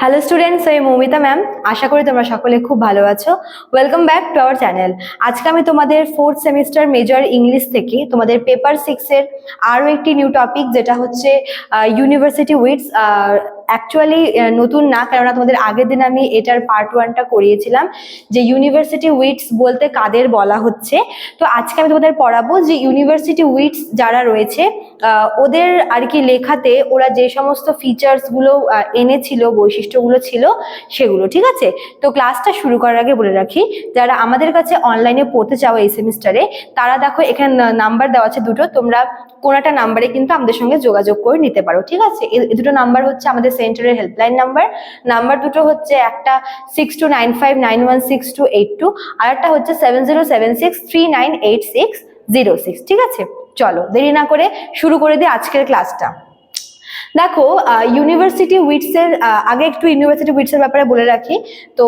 Hello students আমি Moumita ma'am আশা করি তোমরা সকলে খুব ভালো আছো। Welcome back to our channel আজকে আমি তোমাদের ফোর্থ সেমিস্টার মেজর ইংলিশ থেকে তোমাদের পেপার সিক্সের আরও একটি নিউ টপিক যেটা হচ্ছে ইউনিভার্সিটি উইথস অ্যাকচুয়ালি নতুন না কেননা তোমাদের আগের দিন আমি এটার পার্ট ওয়ানটা করিয়েছিলাম, যে ইউনিভার্সিটি উইটস বলতে কাদের বলা হচ্ছে। তো আজকে আমি তোমাদের পড়াবো যে ইউনিভার্সিটি উইটস যারা রয়েছে ওদের আর কি লেখাতে ওরা যে সমস্ত ফিচার্সগুলো এনেছিল, বৈশিষ্ট্যগুলো ছিল, সেগুলো, ঠিক আছে? তো ক্লাসটা শুরু করার আগে বলে রাখি, যারা আমাদের কাছে অনলাইনে পড়তে চাও এই সেমিস্টারে তারা দেখো এখানে নাম্বার দেওয়া আছে দুটো, তোমরা কোনোটা নাম্বারে কিন্তু আমাদের সঙ্গে যোগাযোগ করে নিতে পারো, ঠিক আছে? এই দুটো নাম্বার হচ্ছে আমাদের সেন্টারের হেল্পলাইন নাম্বার নাম্বার দুটো হচ্ছে একটা six two nine five nine one six two eight two আর একটা হচ্ছে seven zero seven six three nine eight six zero six ঠিক আছে? চলো, দেরি না করে শুরু করে দিই আজকের ক্লাসটা দেখো ইউনিভার্সিটি উইটসের আগে একটু ইউনিভার্সিটি উইটসের ব্যাপারে বলে রাখি। তো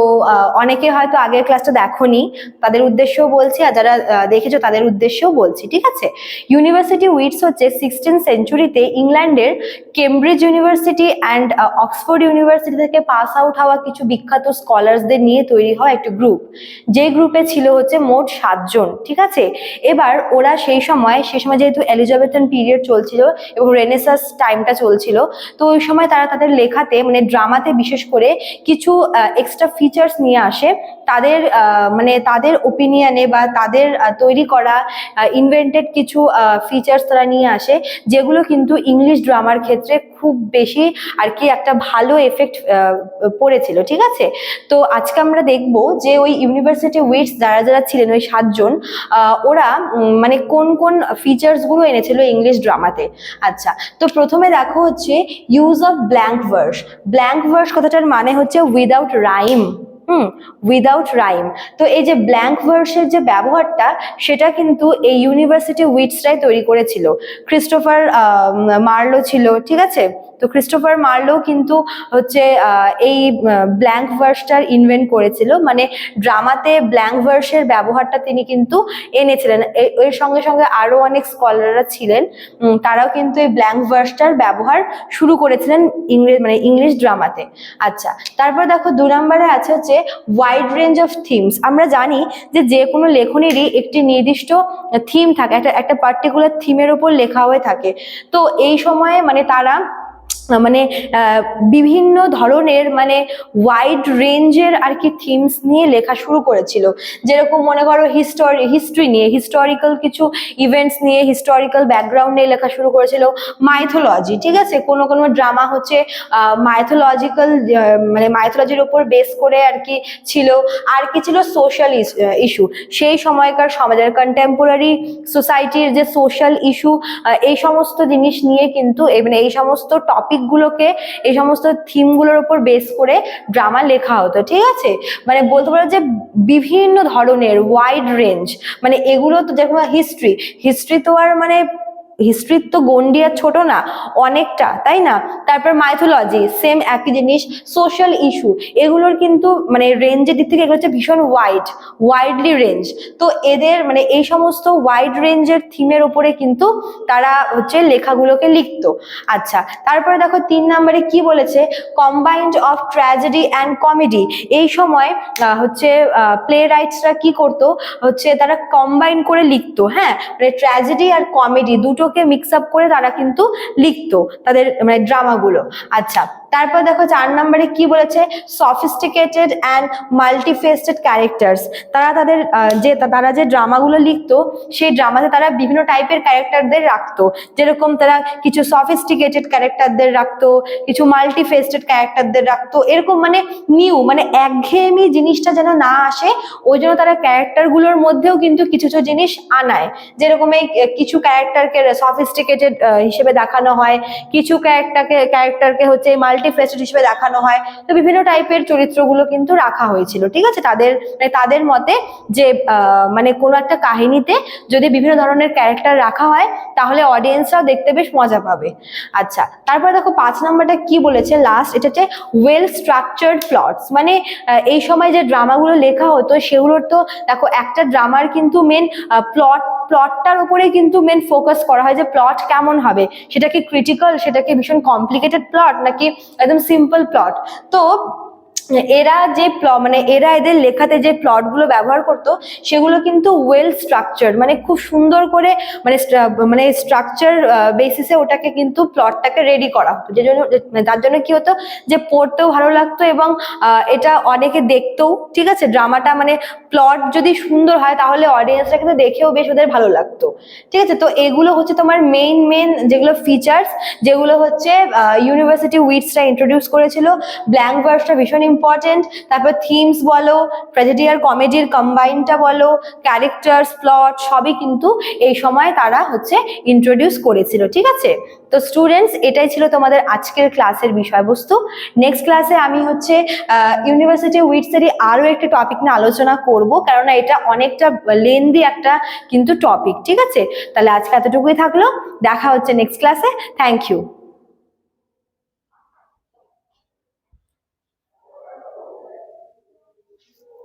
অনেকে হয়তো আগের ক্লাসটা দেখোনি। তাদের উদ্দেশ্যও বলছি, আর যারা দেখেছ তাদের উদ্দেশ্যও বলছি, ঠিক আছে? ইউনিভার্সিটি উইটস হচ্ছে সিক্সটিন সেঞ্চুরিতে ইংল্যান্ডের Cambridge university and Oxford university থেকে পাস আউট হওয়া কিছু বিখ্যাত স্কলার্সদের নিয়ে তৈরি হওয়া একটি গ্রুপ যে গ্রুপে ছিল হচ্ছে মোট সাতজন, ঠিক আছে? এবার ওরা সেই সময় সেই সময় যেহেতু এলিজাবেথন পিরিয়ড চলছিল এবং রেনেসাস টাইমটা চলছিল তো ওই সময় তারা তাদের লেখাতে মানে ড্রামাতে বিশেষ করে কিছু এক্সট্রা ফিচার্স নিয়ে আসে। তাদের মানে তাদের ওপিনিয়নে বা তাদের তৈরি করা ইনভেন্টেড কিছু ফিচার্স তারা নিয়ে আসে, যেগুলো কিন্তু ইংলিশ ড্রামার ক্ষেত্রে খুব বেশি আর কি একটা ভালো এফেক্ট পড়েছিল, ঠিক আছে? তো আজকে আমরা দেখব যে ওই ইউনিভার্সিটি উইটস যারা যারা ছিলেন ওই সাতজন ওরা মানে কোন কোন ফিচার্সগুলো এনেছিল ইংলিশ ড্রামাতে আচ্ছা তো প্রথমে দেখো use of blank verse blank verse কথাটার মানে হচ্ছে without rhyme hmm without rhyme তো এই যে ব্ল্যাঙ্ক ভার্সের যে ব্যবহারটা, সেটা কিন্তু এই ইউনিভার্সিটি উইটসরাই তৈরি করেছিল। ক্রিস্টোফার মার্লো ছিল, ঠিক আছে? তো ক্রিস্টোফার মার্লো কিন্তু হচ্ছে এই ব্ল্যাঙ্ক ভার্সটার ইনভেন্ট করেছিল। মানে ড্রামাতে ব্ল্যাঙ্ক ভার্সের ব্যবহারটা তিনি কিন্তু এনেছিলেন। এর সঙ্গে সঙ্গে আরও অনেক স্কলাররা ছিলেন। তারাও কিন্তু এই ব্ল্যাঙ্ক ভার্সটার ব্যবহার শুরু করেছিলেন ইংরেজ মানে ইংলিশ ড্রামাতে আচ্ছা তারপর দেখো দু নম্বরে আছে হচ্ছে ওয়াইড রেঞ্জ অফ থিমস আমরা জানি যে যে কোনো লেখনেরই একটি নির্দিষ্ট থিম থাকে। একটা একটা পার্টিকুলার থিমের ওপর লেখা হয়ে থাকে। তো এই সময়ে মানে তারা মানে বিভিন্ন ধরনের মানে ওয়াইড রেঞ্জের আর কি থিমস নিয়ে লেখা শুরু করেছিল। যেরকম মনে করো হিস্টোরি হিস্ট্রি নিয়ে হিস্টোরিক্যাল কিছু ইভেন্টস নিয়ে হিস্টোরিক্যাল ব্যাকগ্রাউন্ড নিয়ে লেখা শুরু করেছিল মাইথোলজি ঠিক আছে? কোনো কোনো ড্রামা হচ্ছে মাইথোলজিক্যাল মানে মাইথোলজির উপর বেস করে আর কি ছিল। আর কি ছিল সোশ্যাল ইস্যু সেই সময়কার সমাজের কন্টেম্পোরারি সোসাইটির যে সোশ্যাল ইস্যু এই সমস্ত জিনিস নিয়ে কিন্তু মানে এই সমস্ত টপিকগুলোকে এই সমস্ত থিমগুলোর উপর বেস করে ড্রামা লেখা হতো, ঠিক আছে? মানে বলতে পারো যে বিভিন্ন ধরনের ওয়াইড রেঞ্জ মানে এগুলো তো দেখো হিস্ট্রি হিস্ট্রি তো আর মানে হিস্ট্রির তো গন্ডি আর ছোট না, অনেকটা, তাই না? তারপর মাইথোলজি সেম একই জিনিস সোশ্যাল ইস্যু এগুলোর কিন্তু মানে রেঞ্জের দিক থেকে এগুলো হচ্ছে ভীষণ ওয়াইড ওয়াইডলি রেঞ্জ তো এদের মানে এই সমস্ত ওয়াইড রেঞ্জের থিমের ওপরে কিন্তু তারা হচ্ছে লেখাগুলোকে লিখতো। আচ্ছা তারপরে দেখো তিন নম্বরে কি বলেছে? Combined of tragedy and comedy এই সময় হচ্ছে প্লে রাইটসরা কি করতো? হচ্ছে তারা কম্বাইন করে লিখতো হ্যাঁ? মানে ট্র্যাজেডি আর কমেডি দুটোকে মিক্স আপ করে তারা কিন্তু লিখতো তাদের মানে ড্রামাগুলো আচ্ছা তারপর দেখো চার নম্বরে কি বলেছে? সফিস্টিকেটেড অ্যান্ড মাল্টিফেস্টেড ক্যারেক্টার্স তারা তাদের যে তারা যে ড্রামাগুলো লিখতো, সেই ড্রামাতে তারা বিভিন্ন টাইপের ক্যারেক্টারদের রাখতো। যেরকম তারা কিছু সফিস্টিকেটেড ক্যারেক্টারদের রাখতো, কিছু মাল্টিফেস্টেড ক্যারেক্টারদের রাখতো। এরকম মানে নিউ মানে একঘেয়েমি জিনিসটা যেন না আসে, ওই জন্য তারা ক্যারেক্টারগুলোর মধ্যেও কিন্তু কিছু কিছু জিনিস আনায়। যেরকম এই কিছু ক্যারেক্টারকে সফিস্টিকেটেড হিসেবে দেখানো হয়, কিছু ক্যারেক্টারকে ক্যারেক্টারকে হচ্ছে মাল্টিফেস্টেড হিসেবে দেখানো হয়। তো বিভিন্ন টাইপের চরিত্রগুলো কিন্তু রাখা হয়েছিল, ঠিক আছে? তাদের মানে তাদের মতে যে মানে কোনো একটা কাহিনীতে যদি বিভিন্ন ধরনের ক্যারেক্টার রাখা হয়, তাহলে অডিয়েন্সরাও দেখতে বেশ মজা পাবে। আচ্ছা তারপর দেখো পাঁচ নাম্বারটা কি বলেছে? লাস্ট এটা হচ্ছে ওয়েল স্ট্রাকচার্ড প্লটস মানে এই সময় যে ড্রামাগুলো লেখা হতো, সেগুলোর তো দেখো একটা ড্রামার কিন্তু মেন প্লট প্লটটার উপরে কিন্তু মেন ফোকাস করা হয় যে প্লট কেমন হবে? সেটা কি ক্রিটিক্যাল সেটা কি ভীষণ কমপ্লিকেটেড প্লট নাকি একদম সিম্পল প্লট তো এরা যে প্ল- মানে এরা এদের লেখাতে যে প্লটগুলো ব্যবহার করতো, সেগুলো কিন্তু ওয়েল স্ট্রাকচার মানে খুব সুন্দর করে মানে মানে স্ট্রাকচার বেসিসে ওটাকে কিন্তু প্লটটাকে রেডি করা হতো। যে জন্য মানে তার জন্য কি হতো যে পড়তেও ভালো লাগতো এবং এটা অনেকে দেখতেও, ঠিক আছে? ড্রামাটা মানে প্লট যদি সুন্দর হয়, তাহলে অডিয়েন্সরা কিন্তু দেখেও বেশ ওদের ভালো লাগতো। ঠিক আছে? তো এগুলো হচ্ছে তোমার মেইন মেইন যেগুলো ফিচার্স যেগুলো হচ্ছে ইউনিভার্সিটি উইটসটা ইন্ট্রোডিউস করেছিল ব্ল্যাঙ্ক ভার্সটা ভীষণ ইম্পর্টেন্ট তারপর থিমস বলো ট্র্যাজেডি আর কমেডির কম্বাইনটা বলো ক্যারেক্টার্স প্লট সবই কিন্তু এই সময় তারা হচ্ছে ইন্ট্রোডিউস করেছিল, ঠিক আছে? তো স্টুডেন্টস এটাই ছিল তোমাদের আজকের ক্লাসের বিষয়বস্তু। নেক্সট ক্লাসে আমি হচ্ছে ইউনিভার্সিটি উইটসেরই আরও একটি টপিক নিয়ে আলোচনা করব, কেননা এটা অনেকটা লেন্দি একটা কিন্তু টপিক ঠিক আছে? তাহলে আজকে এতটুকুই থাকল, দেখা হচ্ছে নেক্সট ক্লাসে থ্যাংক ইউ